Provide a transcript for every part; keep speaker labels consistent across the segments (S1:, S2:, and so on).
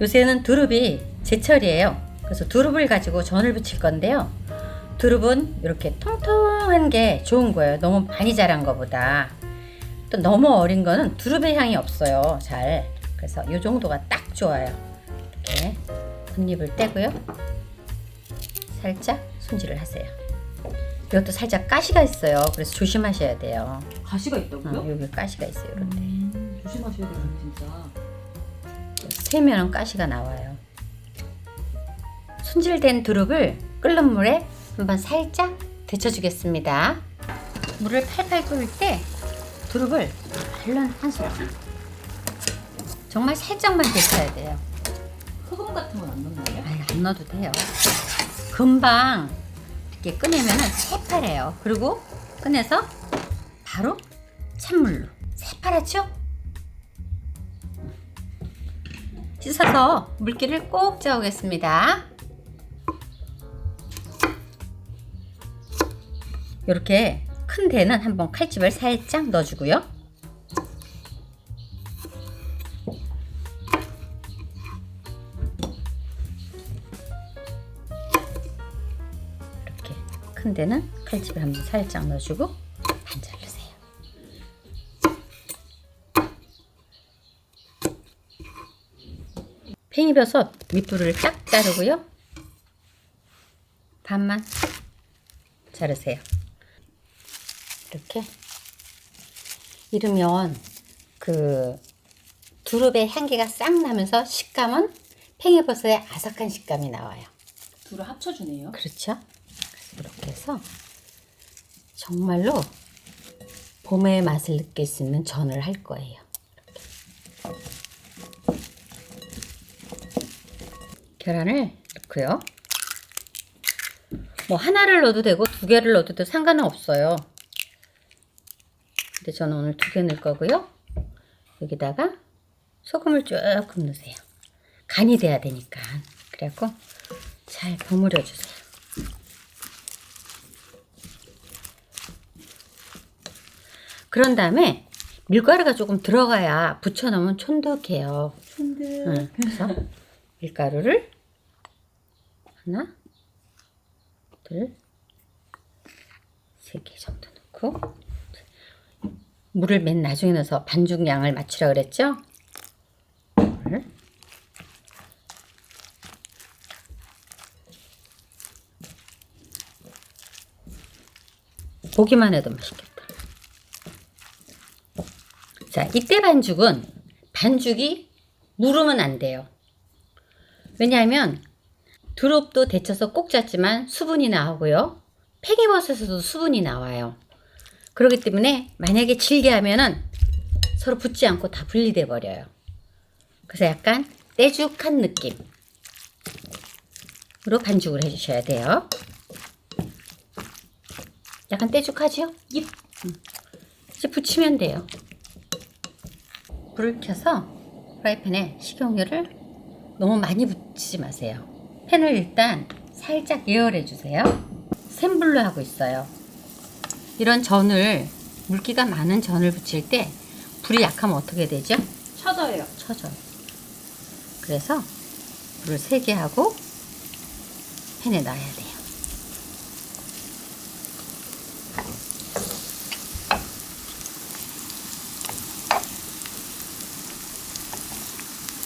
S1: 요새는 두릅이 제철이에요. 그래서 두릅을 가지고 전을 부칠 건데요. 두릅은 이렇게 통통한 게 좋은 거예요. 너무 많이 자란 거보다. 또 너무 어린 거는 두릅의 향이 없어요. 잘. 그래서 이 정도가 딱 좋아요. 이렇게 겉잎을 떼고요. 살짝 손질을 하세요. 이것도 살짝 가시가 있어요. 그래서 조심하셔야 돼요.
S2: 가시가
S1: 어,
S2: 있다고요?
S1: 여기 가시가 있어요. 이런데.
S2: 음, 조심하셔야 돼요, 진짜.
S1: 세면은 가시가 나와요. 손질된 두릅을 끓는 물에 한번 살짝 데쳐주겠습니다. 물을 팔팔 끓을 때 두릅을 얼른 한 소끔 정말 살짝만 데쳐야 돼요.
S2: 소금 같은 건 안 넣나요?
S1: 아니, 안 넣어도 돼요. 금방 이렇게 꺼내면은 새파래요. 그리고 꺼내서 바로 찬물로 새파랗죠? 씻어서 물기를 꼭 짜오겠습니다. 이렇게 큰 대는 한번 칼집을 살짝 넣어주고요. 이렇게 큰 데는 칼집을 한번 살짝 넣어주고 팽이버섯 밑부를 딱 자르고요. 반만 자르세요. 이렇게 이러면 그 두릅의 향기가 싹 나면서 식감은 팽이버섯의 아삭한 식감이 나와요.
S2: 둘을 합쳐주네요.
S1: 그렇죠? 이렇게 해서 정말로 봄의 맛을 느낄 수 있는 전을 할 거예요. 계란을 넣고요. 뭐 하나를 넣어도 되고 두 개를 넣어도 돼도 상관은 없어요. 근데 저는 오늘 두 개 넣을 거고요. 여기다가 소금을 조금 넣으세요. 간이 돼야 되니까. 그래갖고 잘 버무려 주세요. 그런 다음에 밀가루가 조금 들어가야 부쳐놓으면 촌득해요.
S2: 쫀득.
S1: 응, 그래서 밀가루를 하나, 둘, 세 개 정도 넣고 물을 맨 나중에 넣어서 반죽 양을 맞추라 그랬죠? 둘, 보기만 해도 맛있겠다. 자, 이때 반죽은 반죽이 무르면 안 돼요. 왜냐하면 두릅도 데쳐서 꼭 짰지만 수분이 나오고요. 팽이버섯에서도 수분이 나와요. 그렇기 때문에 만약에 질게 하면은 서로 붙지 않고 다 분리돼 버려요. 그래서 약간 떼죽한 느낌으로 반죽을 해주셔야 돼요. 약간 떼죽하죠?
S2: 예.
S1: 이제 붙이면 돼요. 불을 켜서 프라이팬에 식용유를 너무 많이 붓지 마세요. 팬을 일단 살짝 예열해 주세요. 센 불로 하고 있어요. 이런 전을 물기가 많은 전을 부칠 때 불이 약하면 어떻게 되죠?
S2: 쳐져요.
S1: 쳐져요. 그래서 불을 세게 하고 팬에 놔야 돼요.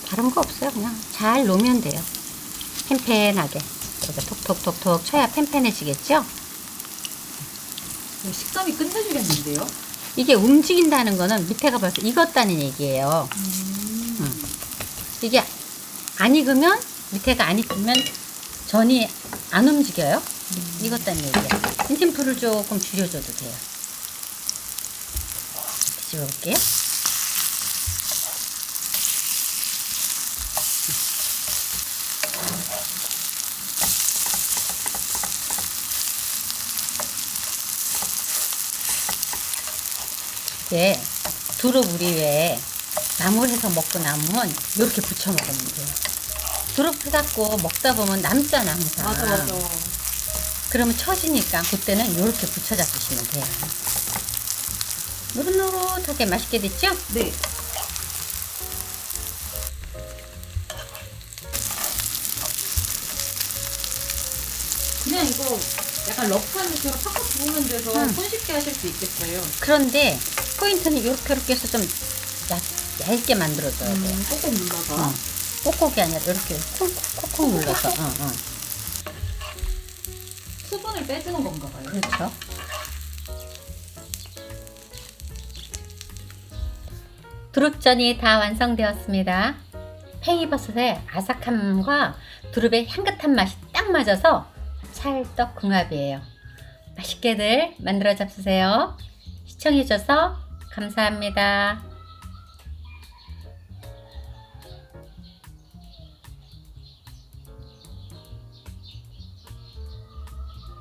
S1: 다른 거 없어요. 그냥 잘 놓으면 돼요. 팽팽하게. 이렇게 톡톡톡톡 쳐야 팽팽해지겠죠?
S2: 이거 식감이 끝내주겠는데요?
S1: 이게 움직인다는 거는 밑에가 벌써 익었다는 얘기예요. 음. 이게 안 익으면 밑에가 안 익으면 전이 안 움직여요. 익었다는 얘기야. 인심 불을 조금 줄여줘도 돼요. 뒤집어 볼게요. 이렇게 두릅 우리 외에 나물해서 먹고 남으면 이렇게 부쳐 먹으면 돼요. 두릅 해갖고 먹다 보면 남잖아 항상.
S2: 맞아 맞아.
S1: 그러면 처지니까 그때는 이렇게 부쳐 잡수시면 돼요. 노릇노릇하게 맛있게 됐죠?
S2: 네. 그냥 이거 약간 러프한 느낌으로 팍팍 구우면 돼서
S1: 음.
S2: 손쉽게 하실 수 있겠어요.
S1: 그런데 포인트는 이렇게 이렇게 해서 좀 얇, 얇게 만들어줘야 돼요.
S2: 음, 꼭꼭 눌러서.
S1: 어. 꼭꼭이 아니라 이렇게 콕콕콕 눌러서. 어, 어.
S2: 수분을 빼주는 건가 봐요.
S1: 그렇죠. 두릅전이 다 완성되었습니다. 팽이버섯의 아삭함과 두릅의 향긋한 맛이 딱 맞아서 찰떡궁합이에요. 맛있게들 만들어 잡수세요. 시청해줘서 감사합니다.